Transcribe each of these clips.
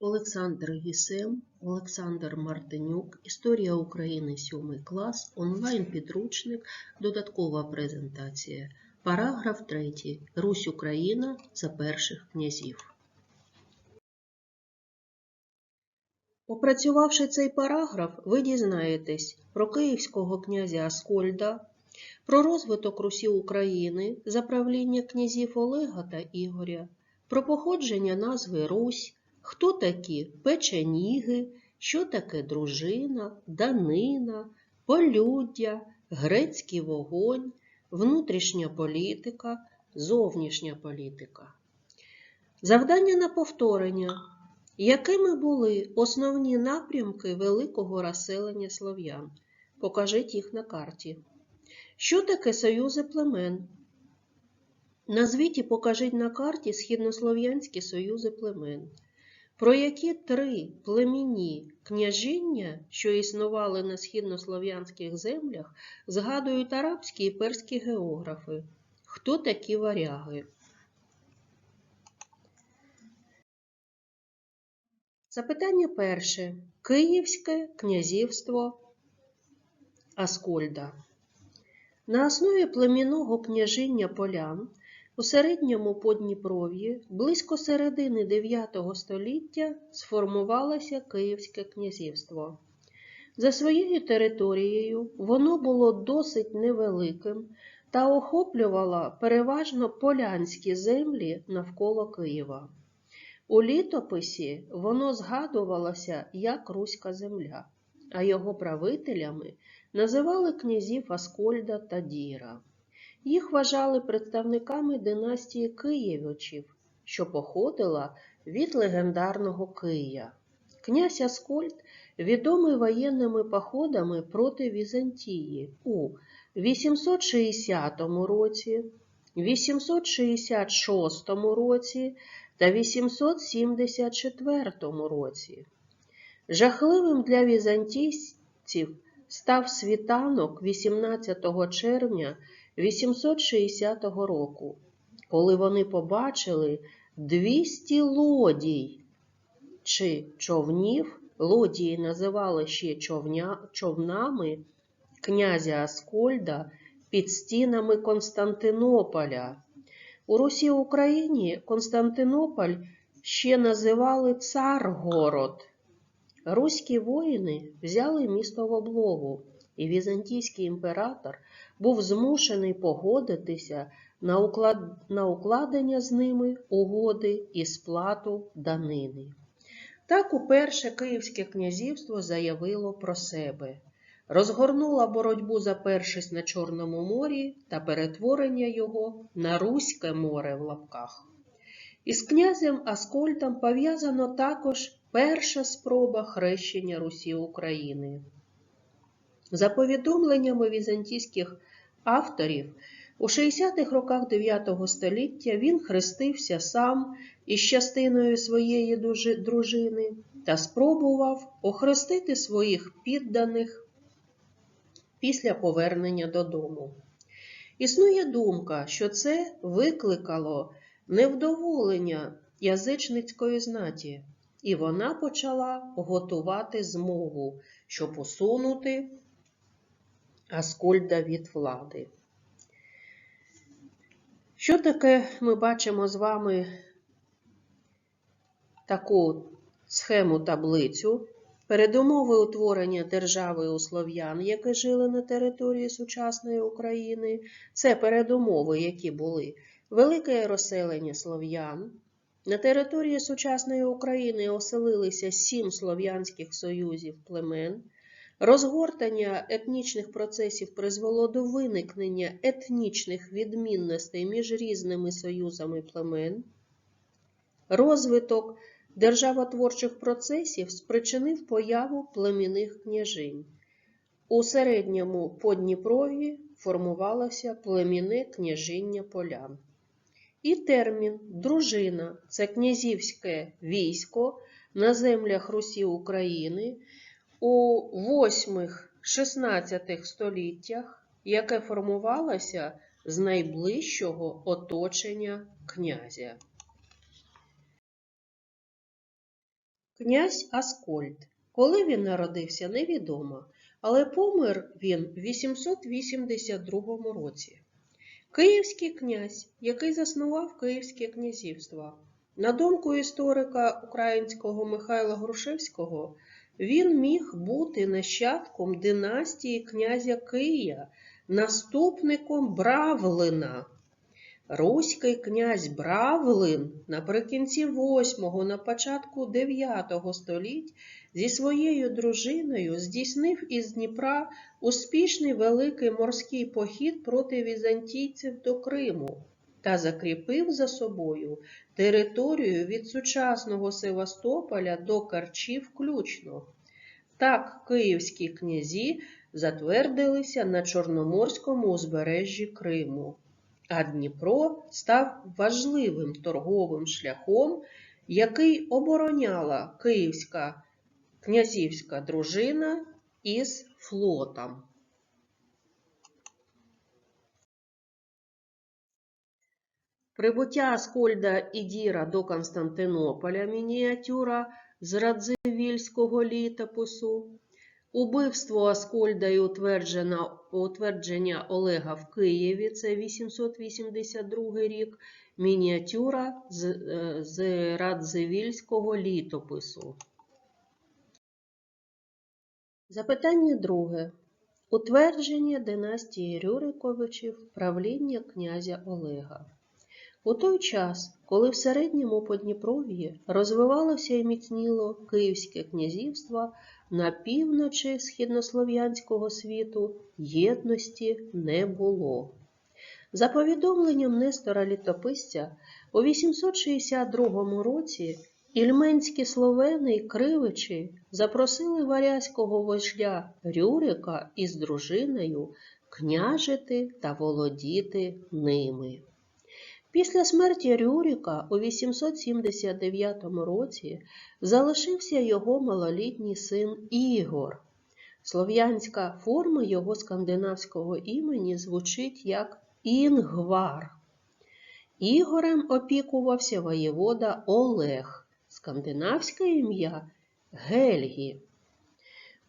Олександр Гісем, Олександр Мартинюк, Історія України 7 клас, онлайн-підручник, додаткова презентація. Параграф 3. Русь Україна за перших князів. Опрацювавши цей параграф, ви дізнаєтесь про київського князя Аскольда, про розвиток Русі України за правління князів Олега та Ігоря, про походження назви Русь, хто такі печеніги, що таке дружина, данина, полюддя, грецький вогонь, внутрішня політика, зовнішня політика. Завдання на повторення. Якими були основні напрямки великого розселення слов'ян? Покажіть їх на карті. Що таке союзи племен? Назвіть і покажіть на карті східнослов'янські союзи племен. Про які три племінні княжіння, що існували на східнослов'янських землях, згадують арабські і перські географи? Хто такі варяги? Запитання перше. Київське князівство Аскольда. На основі племінного княжіння полян у середньому Подніпров'ї близько середини IX століття сформувалося Київське князівство. За своєю територією воно було досить невеликим та охоплювало переважно полянські землі навколо Києва. У літописі воно згадувалося як Руська земля, а його правителями називали князів Аскольда та Діра. Їх вважали представниками династії Києвичів, що походила від легендарного Кия. Князь Аскольд відомий воєнними походами проти Візантії у 860 році, 866 році та 874 році. Жахливим для візантійців став світанок 18 червня 860 року, коли вони побачили 200 лодій чи човнів, лодії називали ще човня, човнами князя Аскольда під стінами Константинополя. У Русі Україні Константинополь ще називали Царгород. Руські воїни взяли місто в облогу, і візантійський імператор був змушений погодитися на, уклад... на укладення з ними угоди і сплату данини. Так уперше Київське князівство заявило про себе розгорнула боротьбу за першість на Чорному морі та перетворення його на Руське море в лапках. Із князем Аскольдом пов'язано також перша спроба хрещення Русі України. За повідомленнями візантійських авторів, у 60-х роках 9 століття він хрестився сам із частиною своєї дружини та спробував охрестити своїх підданих після повернення додому. Існує думка, що це викликало невдоволення язичницької знаті, і вона почала готувати змову, щоб усунути Аскольда від влади. Що таке ми бачимо з вами таку схему таблицю? Передумови утворення держави у слов'ян, які жили на території сучасної України, це передумови, які були велике розселення слов'ян. На території сучасної України оселилися сім слов'янських союзів племен. Розгортання етнічних процесів призвело до виникнення етнічних відмінностей між різними союзами племен. Розвиток державотворчих процесів спричинив появу племінних княжинь. У середньому Подніпров'ї формувалося племінне княжиння полян. І термін дружина це князівське військо на землях Русі України у 8-16 століттях, яке формувалося з найближчого оточення князя. Князь Аскольд. Коли він народився, невідомо, але помер він в 882 році. Київський князь, який заснував Київське князівство. На думку історика українського Михайла Грушевського, він міг бути нащадком династії князя Кия, наступником Бравлина. Руський князь Бравлин наприкінці 8-го, на початку 9-го століть зі своєю дружиною здійснив із Дніпра успішний великий морський похід проти візантійців до Криму та закріпив за собою територію від сучасного Севастополя до Карчі включно. Так київські князі затвердилися на Чорноморському узбережжі Криму а Дніпро став важливим торговим шляхом, який обороняла київська князівська дружина із флотом. Прибуття Аскольда і Діра до Константинополя мініатюра з Радзивільського літопису, Убивство Аскольда і утвердження, Олега в Києві це 882 рік, мініатюра з, е, з Радзивільського літопису. Запитання друге. Утвердження династії Рюриковичів правління князя Олега. У той час, коли в середньому Подніпров'ї розвивалося і міцніло Київське князівство, на півночі східнослов'янського світу єдності не було. За повідомленням Нестора Літописця, у 862 році ільменські словени й кривичі запросили варязького вождя Рюрика із дружиною княжити та володіти ними. Після смерті Рюрика у 879 році залишився його малолітній син Ігор. Слов'янська форма його скандинавського імені звучить як Інгвар. Ігорем опікувався воєвода Олег, скандинавське ім'я Гельгі.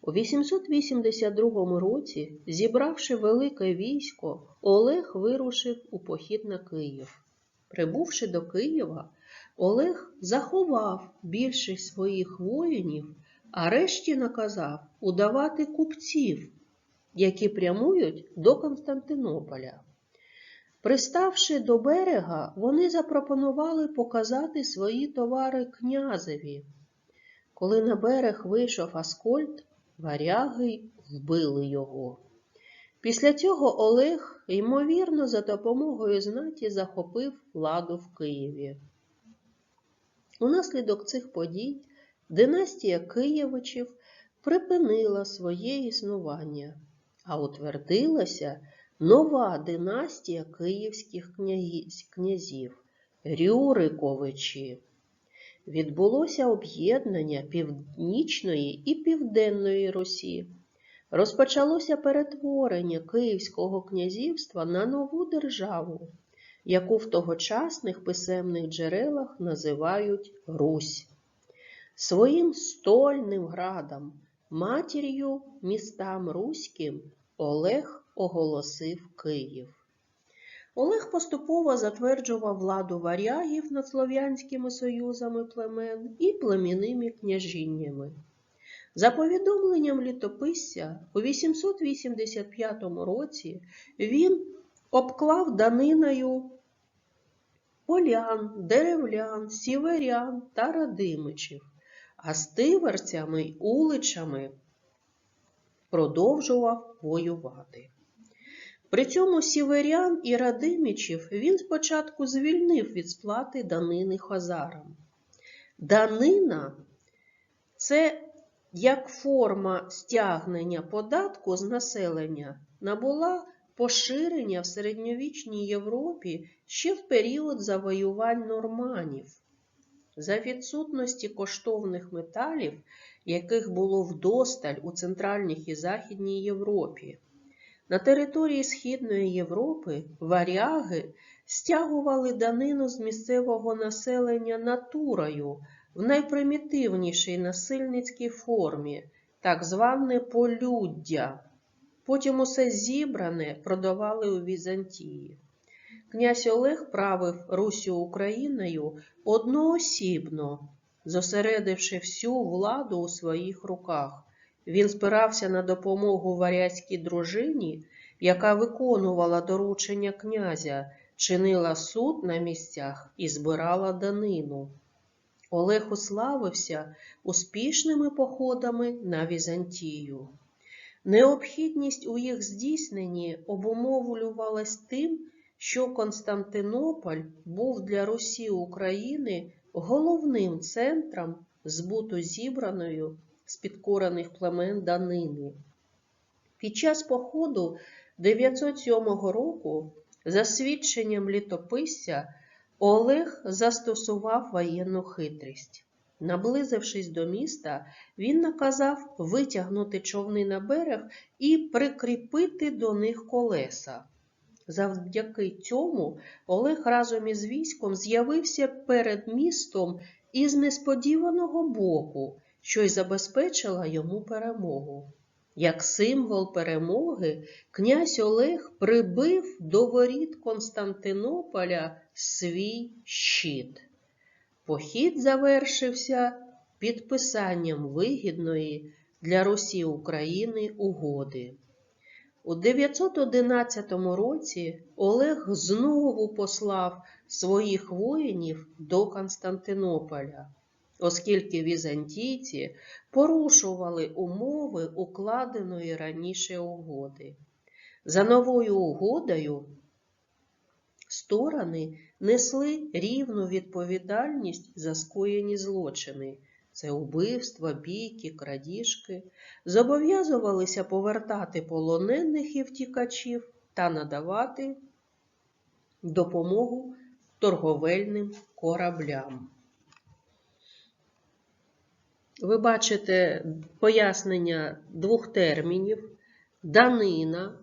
У 882 році, зібравши велике військо, Олег вирушив у похід на Київ. Прибувши до Києва, Олег заховав більшість своїх воїнів, а решті наказав удавати купців, які прямують до Константинополя. Приставши до берега, вони запропонували показати свої товари князеві. Коли на берег вийшов Аскольд, варяги вбили його. Після цього Олег, ймовірно, за допомогою знаті захопив владу в Києві. Унаслідок цих подій династія Києвичів припинила своє існування, а утвердилася нова династія київських князів Рюриковичі. Відбулося об'єднання Північної і Південної Русі. Розпочалося перетворення Київського князівства на нову державу, яку в тогочасних писемних джерелах називають Русь. Своїм стольним градом, матір'ю містам Руським Олег оголосив Київ. Олег поступово затверджував владу варягів над слов'янськими союзами племен і племінними княжіннями. За повідомленням літописця, у 885 році він обклав даниною полян, деревлян, сіверян та радимичів, а з тиверцями й уличами продовжував воювати. При цьому сіверян і радимичів він спочатку звільнив від сплати данини хазарам. Данина це як форма стягнення податку з населення набула поширення в середньовічній Європі ще в період завоювань норманів. За відсутності коштовних металів, яких було вдосталь у Центральній і Західній Європі. На території Східної Європи варяги стягували данину з місцевого населення натурою в найпримітивнішій насильницькій формі, так зване полюддя. Потім усе зібране продавали у Візантії. Князь Олег правив Русю Україною одноосібно, зосередивши всю владу у своїх руках. Він спирався на допомогу варязькій дружині, яка виконувала доручення князя, чинила суд на місцях і збирала данину. Олег уславився успішними походами на Візантію. Необхідність у їх здійсненні обумовлювалась тим, що Константинополь був для Русі України головним центром збуту зібраною з підкорених племен данини. Під час походу 907 року, за свідченням літописця, Олег застосував воєнну хитрість. Наблизившись до міста, він наказав витягнути човни на берег і прикріпити до них колеса. Завдяки цьому Олег разом із військом з'явився перед містом із несподіваного боку, що й забезпечила йому перемогу. Як символ перемоги, князь Олег прибив до воріт Константинополя свій щит. Похід завершився підписанням вигідної для Русі України угоди. У 911 році Олег знову послав своїх воїнів до Константинополя, оскільки візантійці порушували умови укладеної раніше угоди. За новою угодою сторони несли рівну відповідальність за скоєні злочини. Це убивства, бійки, крадіжки, зобов'язувалися повертати полонених і втікачів та надавати допомогу торговельним кораблям. Ви бачите пояснення двох термінів: данина,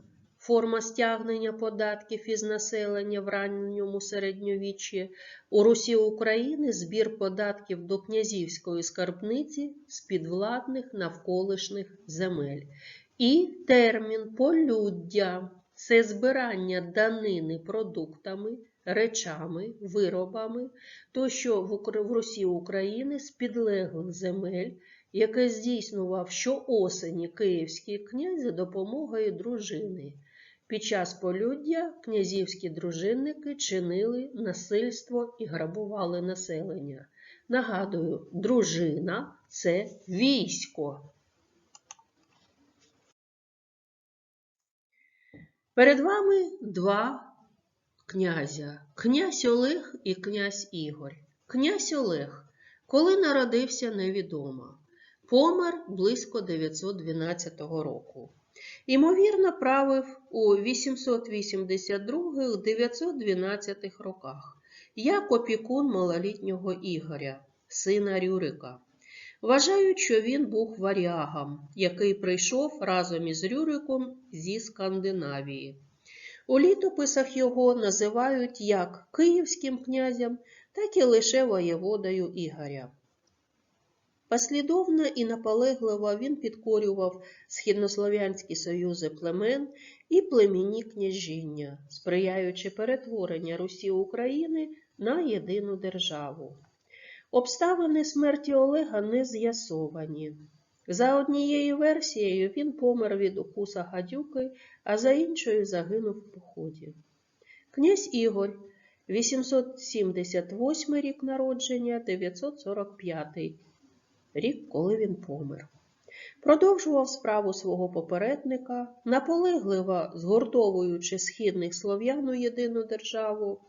форма стягнення податків із населення в ранньому середньовіччі, у Русі України збір податків до князівської скарбниці з підвладних навколишніх земель. І термін полюддя це збирання данини продуктами, речами, виробами, в Укра- в Русі України з підлеглих земель, яке здійснював щоосені київський князь за допомогою дружини. Під час полюддя князівські дружинники чинили насильство і грабували населення. Нагадую, дружина це військо. Перед вами два князя князь Олег і князь Ігор. Князь Олег, коли народився, невідомо. Помер близько 912 року. Імовірно, правив у 882-912 роках як опікун малолітнього Ігоря, сина Рюрика. Вважають, що він був варягом, який прийшов разом із Рюриком зі Скандинавії. У літописах його називають як київським князем, так і лише воєводою Ігоря. Послідовно і наполегливо він підкорював східнослов'янські союзи племен і племінні княжіння, сприяючи перетворенню Русі України на єдину державу. Обставини смерті Олега не з'ясовані. За однією версією він помер від укуса гадюки, а за іншою загинув в поході. Князь Ігор, 878 рік народження, 945 рік, коли він помер. Продовжував справу свого попередника, наполегливо згуртовуючи східних слов'ян у єдину державу.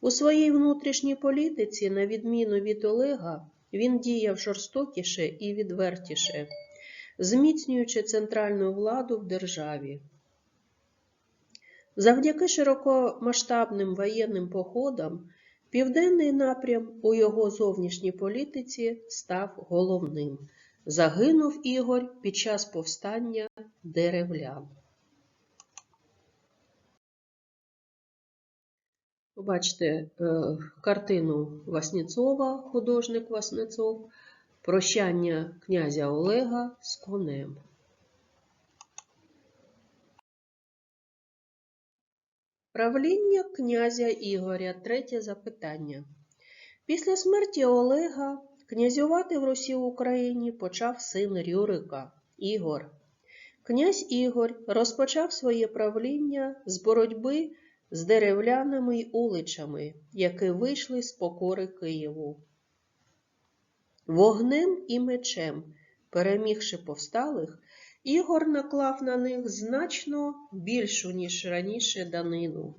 У своїй внутрішній політиці, на відміну від Олега, він діяв жорстокіше і відвертіше, зміцнюючи центральну владу в державі. Завдяки широкомасштабним воєнним походам південний напрям у його зовнішній політиці став головним. Загинув Ігор під час повстання деревлян. Побачите е, картину Васнецова, художник Васнецов, Прощання князя Олега з конем. Правління князя Ігоря. Третє запитання. Після смерті Олега князювати в Русі Україні почав син Рюрика Ігор. Князь Ігор розпочав своє правління з боротьби з деревляними й уличами, які вийшли з покори Києву. Вогнем і мечем, перемігши повсталих, Ігор наклав на них значно більшу, ніж раніше данину.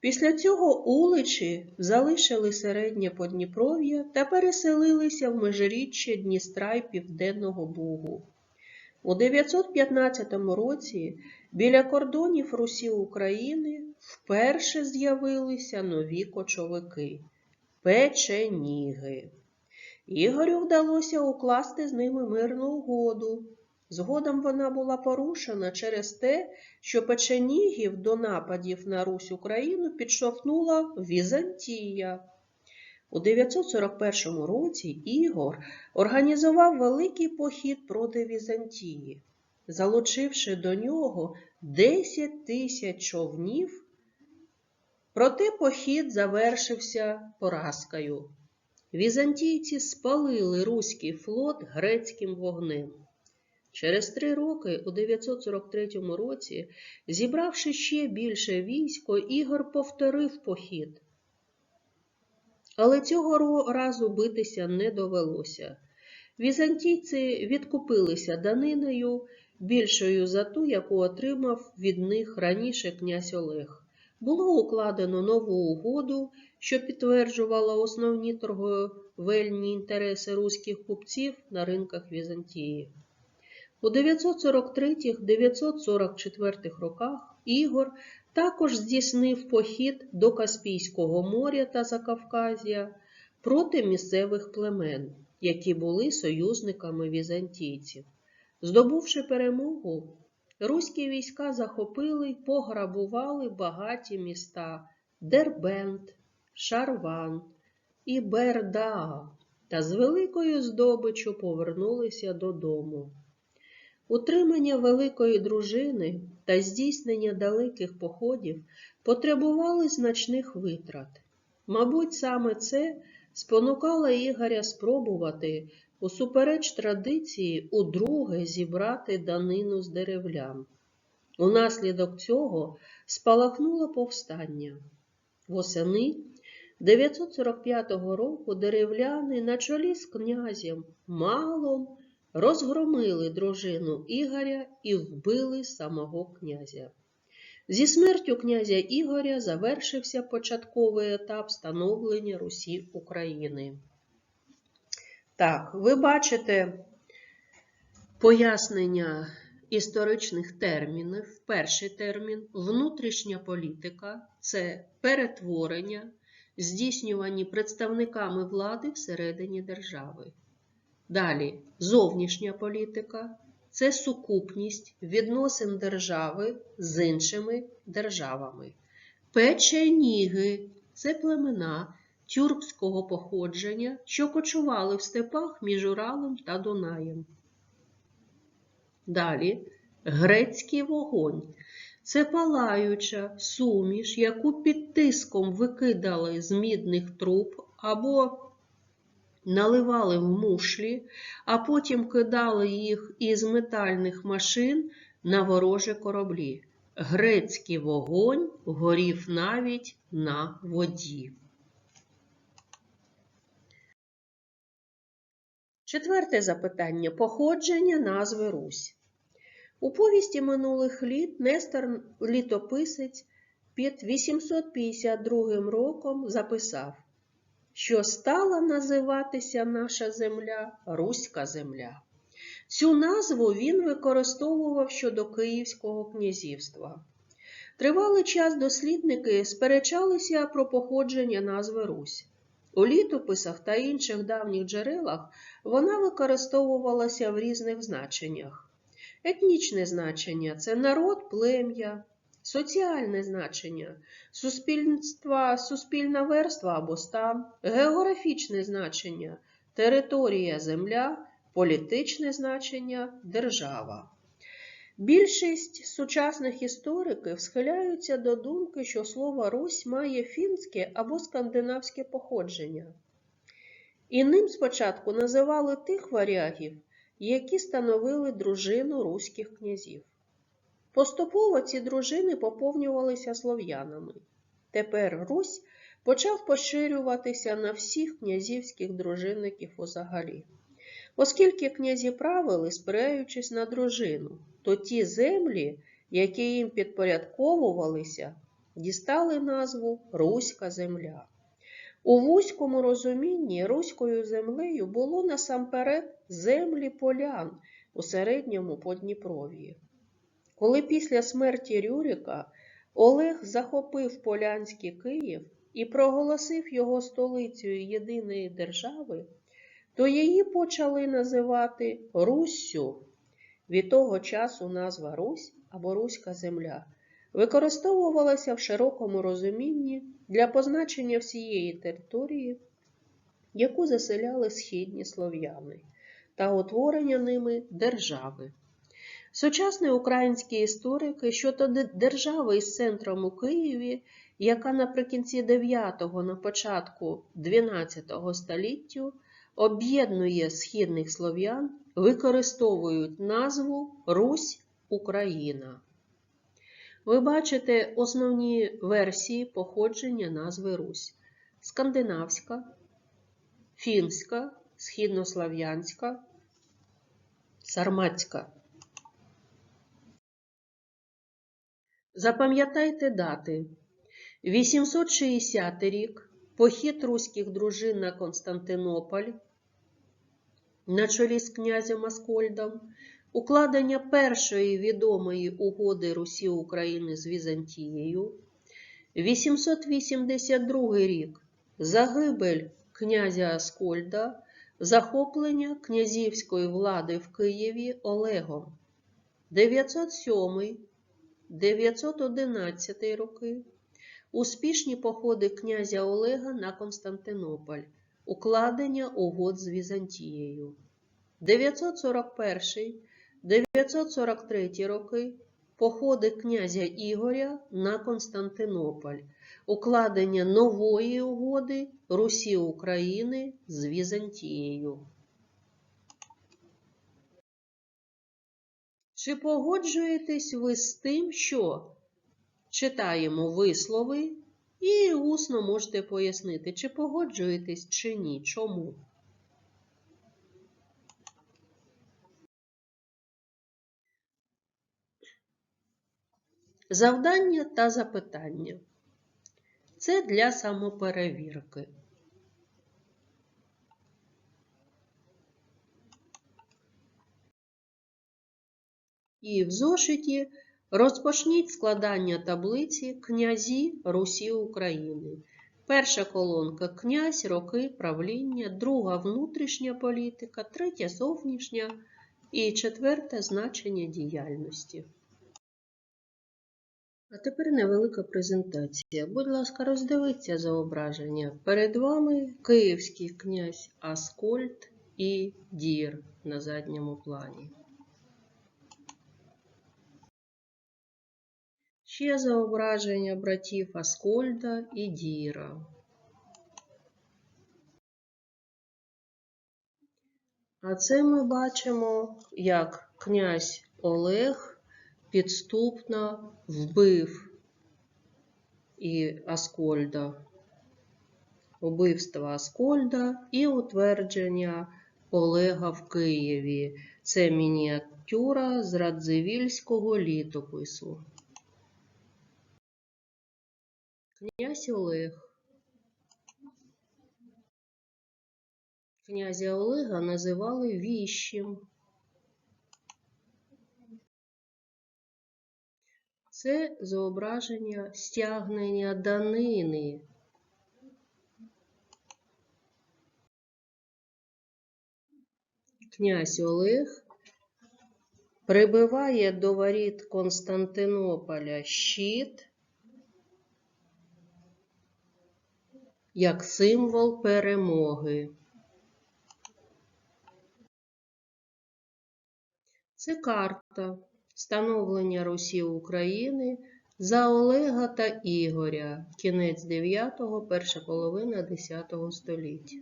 Після цього уличі залишили середнє Подніпров'я та переселилися в межиріччя Дністра й Південного Бугу. У 915 році біля кордонів Русі України вперше з'явилися нові кочовики печеніги. Ігорю вдалося укласти з ними мирну угоду. Згодом вона була порушена через те, що печенігів до нападів на Русь Україну підштовхнула Візантія. У 941 році Ігор організував великий похід проти Візантії, залучивши до нього 10 тисяч човнів, проте похід завершився поразкою. Візантійці спалили руський флот грецьким вогнем. Через три роки, у 943 році, зібравши ще більше військо, Ігор повторив похід. Але цього разу битися не довелося. Візантійці відкупилися даниною більшою за ту, яку отримав від них раніше князь Олег. Було укладено нову угоду, що підтверджувала основні торговельні інтереси руських купців на ринках Візантії. У 943-944 роках Ігор також здійснив похід до Каспійського моря та Закавказя проти місцевих племен, які були союзниками візантійців. Здобувши перемогу, руські війська захопили й пограбували багаті міста Дербент, Шарван і Бердаа та з великою здобиччю повернулися додому. Утримання великої дружини та здійснення далеких походів потребували значних витрат. Мабуть, саме це спонукало Ігоря спробувати, усупереч традиції, удруге зібрати данину з деревлян. Унаслідок цього спалахнуло повстання. Восени 945 року деревляни на чолі з князем Малом розгромили дружину Ігоря і вбили самого князя. Зі смертю князя Ігоря завершився початковий етап становлення Русі України. Так, ви бачите пояснення історичних термінів. Перший термін внутрішня політика це перетворення, здійснювані представниками влади всередині держави. Далі зовнішня політика це сукупність відносин держави з іншими державами. Печеніги це племена тюркського походження, що кочували в степах між Уралом та Дунаєм. Далі грецький вогонь це палаюча суміш, яку під тиском викидали з мідних труб або наливали в мушлі, а потім кидали їх із метальних машин на ворожі кораблі. Грецький вогонь горів навіть на воді. Четверте запитання походження назви Русь. У повісті минулих літ Нестор літописець під 852 роком записав що стала називатися наша земля Руська земля. Цю назву він використовував щодо Київського князівства. Тривалий час дослідники сперечалися про походження назви Русь. У літописах та інших давніх джерелах вона використовувалася в різних значеннях. Етнічне значення це народ, плем'я, соціальне значення, суспільства, суспільна верства або стан, географічне значення, територія, земля, політичне значення, держава. Більшість сучасних істориків схиляються до думки, що слово Русь має фінське або скандинавське походження. І ним спочатку називали тих варягів, які становили дружину руських князів. Поступово ці дружини поповнювалися слов'янами. Тепер Русь почав поширюватися на всіх князівських дружинників узагалі. Оскільки князі правили, спираючись на дружину, то ті землі, які їм підпорядковувалися, дістали назву Руська земля. У вузькому розумінні руською землею було насамперед землі полян у середньому Подніпров'ї. Коли після смерті Рюрика Олег захопив Полянський Київ і проголосив його столицею єдиної держави, то її почали називати Руссю. Від того часу назва Русь або Руська земля використовувалася в широкому розумінні для позначення всієї території, яку заселяли східні слов'яни, та утворення ними держави. Сучасні українські історики щодо держави із центром у Києві, яка наприкінці 9-го, на початку 12 століття об'єднує східних слов'ян, використовують назву Русь Україна. Ви бачите основні версії походження назви Русь: скандинавська, фінська, східнослов'янська, сарматська. Запам'ятайте дати. 860 рік. Похід руських дружин на Константинополь. На чолі з князем Аскольдом, укладення першої відомої угоди Русі України з Візантією, 882 рік. Загибель князя Аскольда, захоплення князівської влади в Києві Олегом, 907 911 роки успішні походи князя Олега на Константинополь, укладення угод з Візантією. 941-943 роки походи князя Ігоря на Константинополь, укладення нової угоди Русі України з Візантією. Чи погоджуєтесь ви з тим, що читаємо вислови і усно можете пояснити, чи погоджуєтесь, чи ні, чому? Завдання та запитання. Це для самоперевірки. І в зошиті розпочніть складання таблиці Князі Русі України. Перша колонка князь, роки правління, друга внутрішня політика, третя зовнішня і четверте значення діяльності. А тепер невелика презентація. Будь ласка, роздивіться зображення. Перед вами київський князь Аскольд і Дір на задньому плані. Ще зображення братів Аскольда і Діра. А це ми бачимо, як князь Олег підступно вбив і Аскольда, вбивство Аскольда і утвердження Олега в Києві. Це мініатюра з Радзивільського літопису. Князь Олег. Князя Олега називали віщим. Це зображення стягнення данини. Князь Олег прибиває до воріт Константинополя щит як символ перемоги. Це карта становлення Русі України за Олега та Ігоря, кінець 9-го, перша половина 10 століття.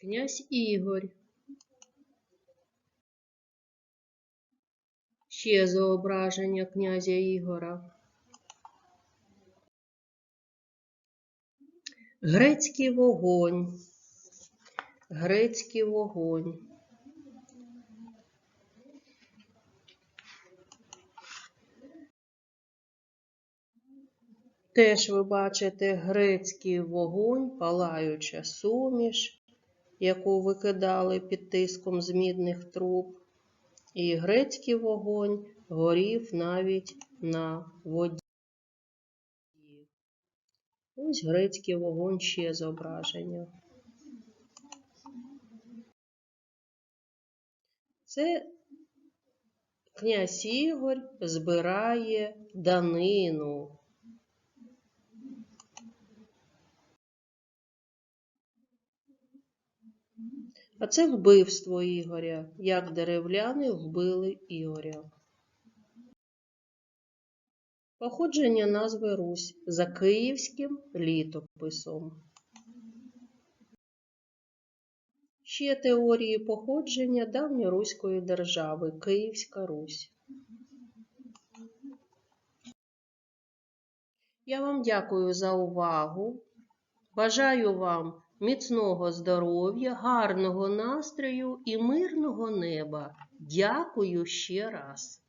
Князь Ігор. Ще зображення князя Ігора. Грецький вогонь. Грецький вогонь. Теж ви бачите грецький вогонь, палаюча суміш, яку викидали під тиском з мідних труб. І грецький вогонь горів навіть на воді. Ось грецький вогонь ще зображення. Це князь Ігор збирає данину. А це вбивство Ігоря, як деревляни вбили Ігоря. Походження назви Русь за київським літописом. Ще теорії походження давньоруської держави Київська Русь. Я вам дякую за увагу. Бажаю вам міцного здоров'я, гарного настрою і мирного неба. Дякую ще раз.